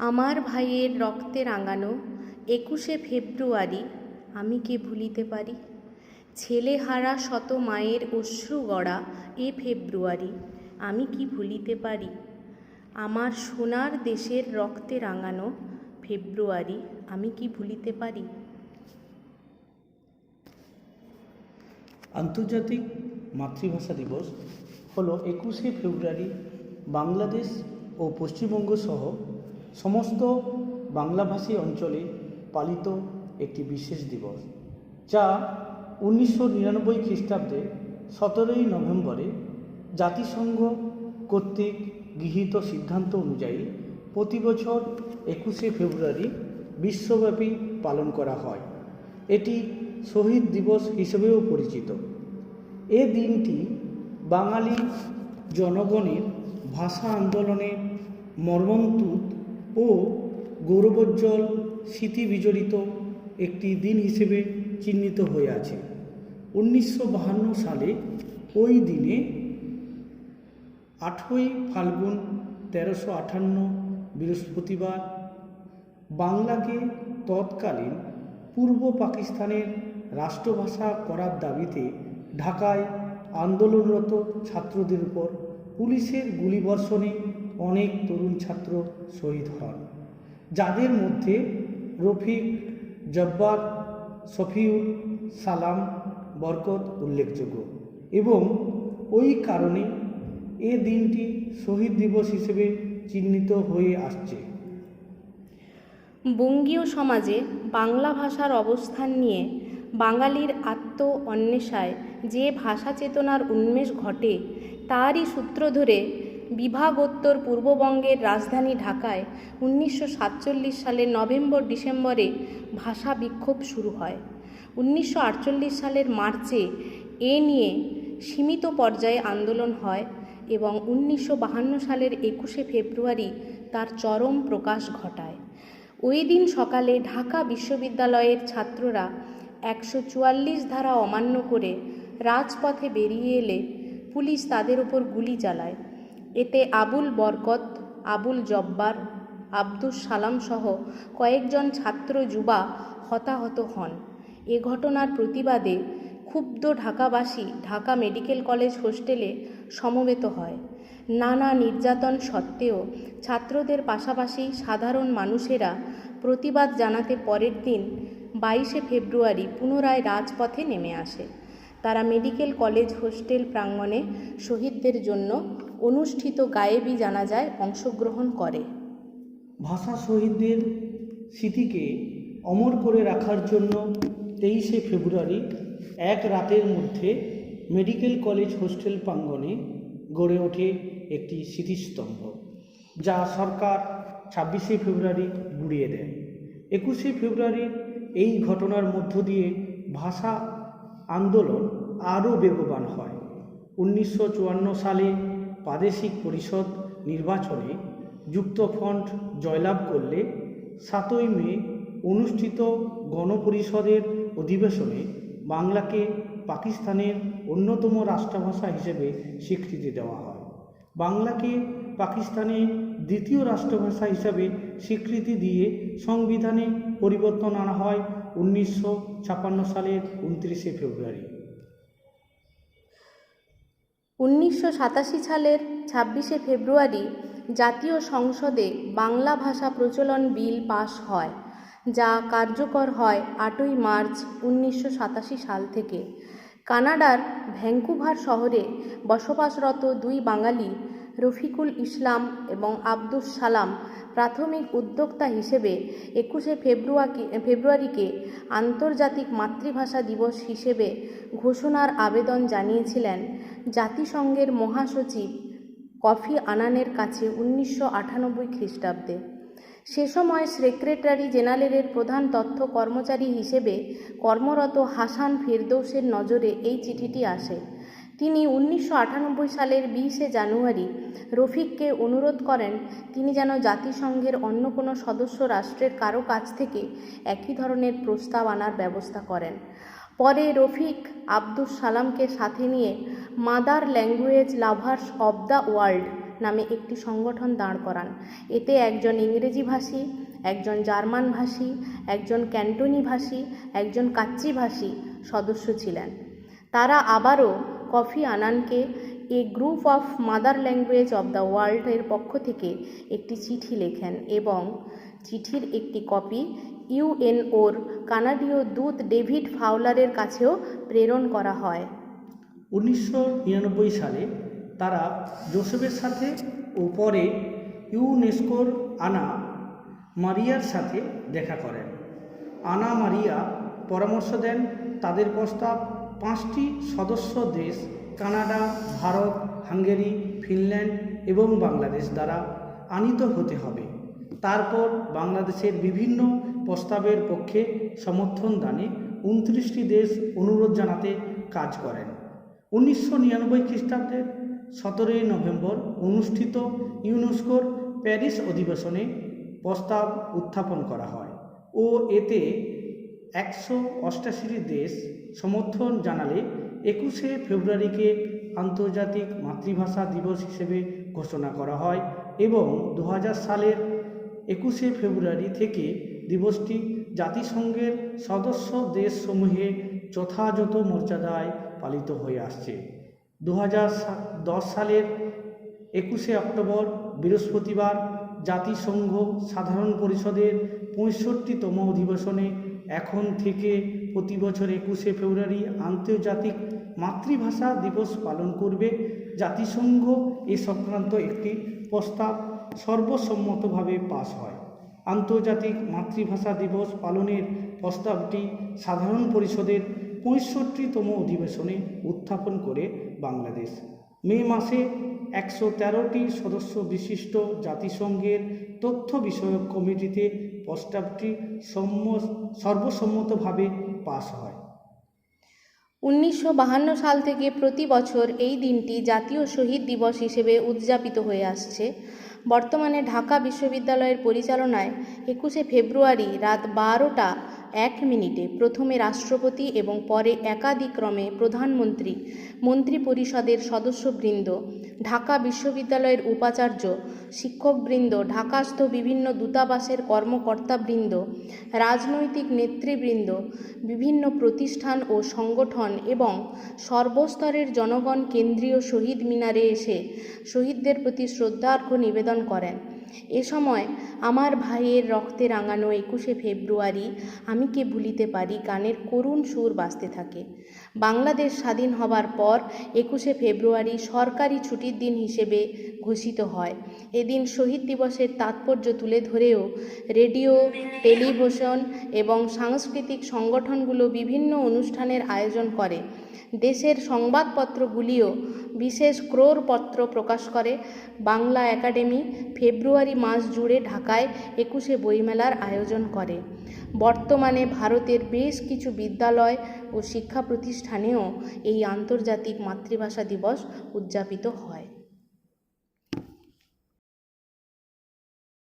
আমার ভাইয়ের রক্তে রাঙানো একুশে ফেব্রুয়ারি আমি কি ভুলিতে পারি? ছেলেহারা শত মায়ের অশ্রু গড়া এ ফেব্রুয়ারি আমি কি ভুলিতে পারি? আমার সোনার দেশের রক্তে রাঙানো ফেব্রুয়ারি আমি কি ভুলিতে পারি? আন্তর্জাতিক মাতৃভাষা দিবস হলো একুশে ফেব্রুয়ারি বাংলাদেশ ও পশ্চিমবঙ্গ সহ সমস্ত বাংলাভাষী অঞ্চলে পালিত একটি বিশেষ দিবস, যা উনিশশো নিরানব্বই খ্রিস্টাব্দে সতেরোই নভেম্বরে জাতিসংঘ কর্তৃক গৃহীত সিদ্ধান্ত অনুযায়ী প্রতি বছর একুশে ফেব্রুয়ারি বিশ্বব্যাপী পালন করা হয়। এটি শহীদ দিবস হিসেবেও পরিচিত। এ দিনটি বাঙালি জনগণের ভাষা আন্দোলনের মর্মন্তুদ ও গৌরবোজ্জ্বল স্মৃতি বিজড়িত একটি দিন হিসেবে চিহ্নিত হয়ে আছে। উনিশশো সালে ওই দিনে আঠই ফাল্গুন তেরোশো আটান্ন, বৃহস্পতিবার, বাংলাকে তৎকালীন পূর্ব পাকিস্তানের রাষ্ট্রভাষা করার দাবিতে ঢাকায় আন্দোলনরত ছাত্রদের উপর পুলিশের গুলিবর্ষণে অনেক তরুণ ছাত্র শহীদ হন। যাদের মধ্যে রফিক, জব্বার, শফিউল সালাম বরকত উল্লেখযোগ্য এবং ওই কারণে এ দিনটি শহীদ দিবস হিসেবে চিহ্নিত হয়ে আসছে। বঙ্গীয় সমাজে বাংলা ভাষার অবস্থান নিয়ে বাঙালির আত্ম অন্বেষায় যে ভাষা চেতনার উন্মেষ ঘটে, তারই সূত্র ধরে বিভাগোত্তর পূর্ববঙ্গের রাজধানী ঢাকায় উনিশশো সাতচল্লিশ সালের নভেম্বর ডিসেম্বরে ভাষা বিক্ষোভ শুরু হয়। উনিশশো আটচল্লিশ সালের মার্চে এ নিয়ে সীমিত পর্যায়ে আন্দোলন হয় এবং উনিশশো বাহান্ন সালের একুশে ফেব্রুয়ারি তার চরম প্রকাশ ঘটায়। ওই দিন সকালে ঢাকা বিশ্ববিদ্যালয়ের ছাত্ররা একশো চুয়াল্লিশ ধারা অমান্য করে রাজপথে বেরিয়ে এলে পুলিশ তাদের ওপর গুলি চালায়। এতে আবুল বরকত, আবুল জব্বার, আব্দুস সালাম সহ কয়েকজন ছাত্র যুবা হতাহত হন। এ ঘটনার প্রতিবাদে ক্ষুব্ধ ঢাকাবাসী ঢাকা মেডিকেল কলেজ হোস্টেলে সমবেত হয়। নানা নির্যাতন সত্ত্বেও ছাত্রদের পাশাপাশি সাধারণ মানুষেরা প্রতিবাদ জানাতে পরের দিন বাইশে ফেব্রুয়ারি পুনরায় রাজপথে নেমে আসে। তারা মেডিকেল কলেজ হোস্টেল প্রাঙ্গণে শহীদদের জন্য অনুষ্ঠিত গায়েবী জানাজায় অংশগ্রহণ করে। ভাষা শহীদদের স্মৃতিকে অমর করে রাখার জন্য তেইশে ফেব্রুয়ারি এক রাতের মধ্যে মেডিকেল কলেজ হোস্টেল প্রাঙ্গণে গড়ে ওঠে একটি স্মৃতিস্তম্ভ, যা সরকার ছাব্বিশে ফেব্রুয়ারি গুড়িয়ে দেয়। একুশে ফেব্রুয়ারির এই ঘটনার মধ্য দিয়ে ভাষা আন্দোলন আরও বেগবান হয়। উনিশশো চুয়ান্ন সালে প্রাদেশিক পরিষদ নির্বাচনে যুক্তফ্রন্ট জয়লাভ করলে সাতই মে অনুষ্ঠিত গণপরিষদের অধিবেশনে বাংলাকে পাকিস্তানের অন্যতম রাষ্ট্রভাষা হিসেবে স্বীকৃতি দেওয়া হয়। বাংলাকে পাকিস্তানের দ্বিতীয় রাষ্ট্রভাষা হিসাবে স্বীকৃতি দিয়ে সংবিধানে পরিবর্তন আনা হয় উনিশশো ছাপ্পান্ন সালের উনত্রিশে ফেব্রুয়ারি। উনিশশো সাতাশি সালের ছাব্বিশে ফেব্রুয়ারি জাতীয় সংসদে বাংলা ভাষা প্রচলন বিল পাস হয়, যা কার্যকর হয় আটই মার্চ উনিশশো সাতাশি সাল থেকে। কানাডার ভ্যাঙ্কুভার শহরে বসবাসরত দুই বাঙালি রফিকুল ইসলাম এবং আব্দুস সালাম প্রাথমিক উদ্যোক্তা হিসেবে একুশে ফেব্রুয়ারি ফেব্রুয়ারিকে আন্তর্জাতিক মাতৃভাষা দিবস হিসেবে ঘোষণার আবেদন জানিয়েছিলেন। জাতিসংঘের মহাসচিব কফি আনানের কাছে উনিশশো আটানব্বই খ্রিস্টাব্দে। সে সময় সেক্রেটারি জেনারেলের প্রধান তথ্য কর্মচারী হিসেবে কর্মরত হাসান ফেরদৌসের নজরে এই চিঠিটি আসে। তিনি উনিশশো আটানব্বই সালের বিশে জানুয়ারি রফিককে অনুরোধ করেন, তিনি যেন জাতিসংঘের অন্য কোনো সদস্য রাষ্ট্রের কারও কাছ থেকে একই ধরনের প্রস্তাব আনার ব্যবস্থা করেন। পরে রফিক আব্দুস সালামকে সাথে নিয়ে mother language lovers of the world নামে একটি সংগঠন দাঁড় করান। এতে একজন ইংরেজিভাষী, একজন জার্মানভাষী, একজন ক্যান্টোনিভাষী, একজন কাচ্চিভাষী সদস্য ছিলেন। তারা আবারও Kofi আনানকে a group of mother language of the ওয়ার্ল্ডের পক্ষ থেকে একটি চিঠি লেখেন এবং চিঠির একটি কপি ইউএনওর কানাডীয় দূত ডেভিড ফাউলারের কাছেও প্রেরণ করা হয়। উনিশশো নিরানব্বই সালে তারা জোসেফের সাথে ও পরে ইউনেস্কোর আনা মারিয়ার সাথে দেখা করেন। আনা মারিয়া পরামর্শ দেন তাদের প্রস্তাব পাঁচটি সদস্য দেশ কানাডা, ভারত, হাঙ্গেরি, ফিনল্যান্ড এবং বাংলাদেশ দ্বারা আনিত হতে হবে। তারপর বাংলাদেশের বিভিন্ন প্রস্তাবের পক্ষে সমর্থন দানে উনত্রিশটি দেশ অনুরোধ জানাতে কাজ করেন। উনিশশো নিরানব্বই খ্রিস্টাব্দের সতেরোই নভেম্বর অনুষ্ঠিত ইউনেস্কোর প্যারিস অধিবেশনে প্রস্তাব উত্থাপন করা হয় ও এতে একশো অষ্টাশিটি দেশ সমর্থন জানালে একুশে ফেব্রুয়ারিকে আন্তর্জাতিক মাতৃভাষা দিবস হিসেবে ঘোষণা করা হয় এবং দু হাজার সালের একুশে ফেব্রুয়ারি থেকে দিবসটি জাতিসংঘের সদস্য দেশসমূহে যথাযথ মর্যাদায় পালিত হয়ে আসছে। দু সালের একুশে অক্টোবর বৃহস্পতিবার জাতিসংঘ সাধারণ পরিষদের পঁয়ষট্টিতম অধিবেশনে এখন থেকে প্রতি বছর একুশে ফেব্রুয়ারি আন্তর্জাতিক মাতৃভাষা দিবস পালন করবে। জাতিসংঘ এ সংক্রান্ত একটি প্রস্তাব সর্বসম্মতভাবে পাশ হয়। আন্তর্জাতিক মাতৃভাষা দিবস পালনের প্রস্তাবটি সাধারণ পরিষদের পঁয়ষট্টিতম অধিবেশনে উত্থাপন করে বাংলাদেশ। মে মাসে একশো তেরোটি সদস্য বিশিষ্ট জাতিসংঘের তথ্য বিষয়ক কমিটিতে প্রস্তাবটি সম্ম, সর্বসম্মতভাবে পাশ হয়। উনিশশো সাল থেকে প্রতি বছর এই দিনটি জাতীয় শহীদ দিবস হিসেবে উদযাপিত হয়ে আসছে। বর্তমানে ঢাকা বিশ্ববিদ্যালয়ের পরিচালনায় একুশে ফেব্রুয়ারি রাত বারোটা এক মিনিটে প্রথমে রাষ্ট্রপতি এবং পরে একাদিক্রমে প্রধানমন্ত্রী, মন্ত্রিপরিষদের সদস্যবৃন্দ, ঢাকা বিশ্ববিদ্যালয়ের উপাচার্য, শিক্ষকবৃন্দ, ঢাকাস্থ বিভিন্ন দূতাবাসের কর্মকর্তাবৃন্দ, রাজনৈতিক নেতৃবৃন্দ, বিভিন্ন প্রতিষ্ঠান ও সংগঠন এবং সর্বস্তরের জনগণ কেন্দ্রীয় শহীদ মিনারে এসে শহীদদের প্রতি শ্রদ্ধার্ঘ্য নিবেদন করেন। এ সময় আমার ভাইয়ের রক্তে রাঙানো একুশে ফেব্রুয়ারি আমি কে ভুলিতে পারি? গানের করুণ সুর বাজতে থাকে। বাংলাদেশ স্বাধীন হবার পর একুশে ফেব্রুয়ারি সরকারি ছুটির দিন হিসেবে ঘোষিত হয়। এদিন শহীদ দিবসের তাৎপর্য তুলে ধরেও রেডিও, টেলিভিশন এবং সাংস্কৃতিক সংগঠনগুলো বিভিন্ন অনুষ্ঠানের আয়োজন করে। দেশের সংবাদপত্রগুলিও বিশেষ ক্রোড়পত্র প্রকাশ করে। বাংলা একাডেমি ফেব্রুয়ারি মাস জুড়ে ঢাকায় একুশে বইমেলার আয়োজন করে। বর্তমানে ভারতের বেশ কিছু বিদ্যালয় ও শিক্ষা প্রতিষ্ঠানেও এই আন্তর্জাতিক মাতৃভাষা দিবস উদযাপিত হয়।